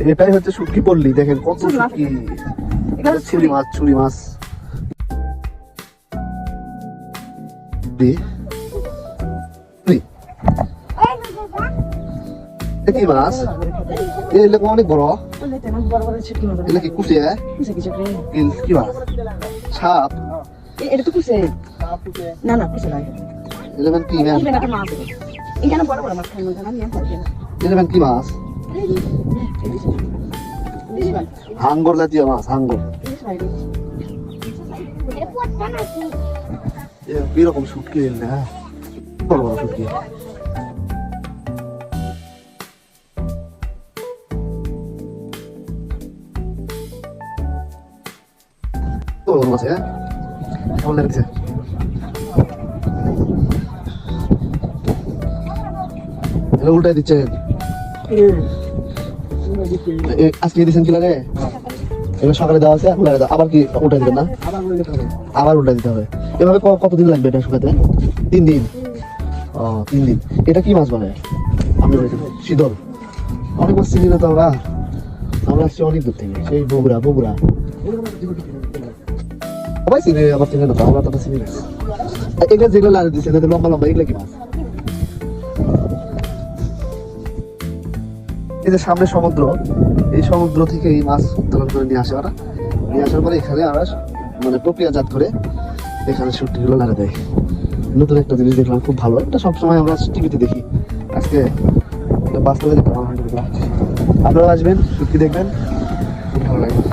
এটাই হচ্ছে শুটকি পল্লী দেখেন কত। শুটকি। ছুরি মাছ ছুরি মাছ। কি মাছ? এগুলো অনেক বড়। এগুলো কি কি- মাছ? সাপ। এ- এটা তো কুচে। না না লাগে এলেভেন কি মাছ? এখানে বড় বড় মাছ খাই মনে না আমি খাই না। এলেভেন কি মাছ? হাঙ্গর জাতীয় মাছ, হাঙ্গর। কীরকম শুটকি এলে হ্যাঁ? বড় বড় শুটকি। মাছ হ্যাঁ? কেমন লাগছে? উল্টাই দিচ্ছেন এ- আজকে দিয়েছেন কি লাগে? এবার সকালে দেওয়া আছে, এখন লাগে আবার কি উল্টাই দিবেন না? আবার উল্টাই দিতে হবে। এভাবে কতদিন লাগবে এটা শুকাতে? তিন দিন। ও, তিন দিন। এটা কি মাছ বলে? আমি শীতল অনেক মাছ চিনি না তো আমরা। আমরা আসছি অনেক দূর থেকে। সেই বগুড়া বগুড়া। সবাই চিনে আবার চিনে না তো, আমরা তো চিনি না। এগুলো যেগুলো লাগে দিচ্ছে এগুলো লম্বা লম্বা, এগুলো কি মাছ? এই যে সামনে সমুদ্র, এই সমুদ্র থেকে এই মাছ উত্তোলন করে নিয়ে আসে ওরা। নিয়ে আসার পরে এখানে আমরা মানে প্রক্রিয়াজাত করে এখানে শুটিগুলো লাগা দেয়। নতুন একটা জিনিস দেখলাম, খুব ভালো। এটা সবসময় আমরা টিভিতে দেখি। আজকে বাস্তবে দেখলাম আপনারা আসবেন সত্যি দেখবেন। খুব ভালো লাগবে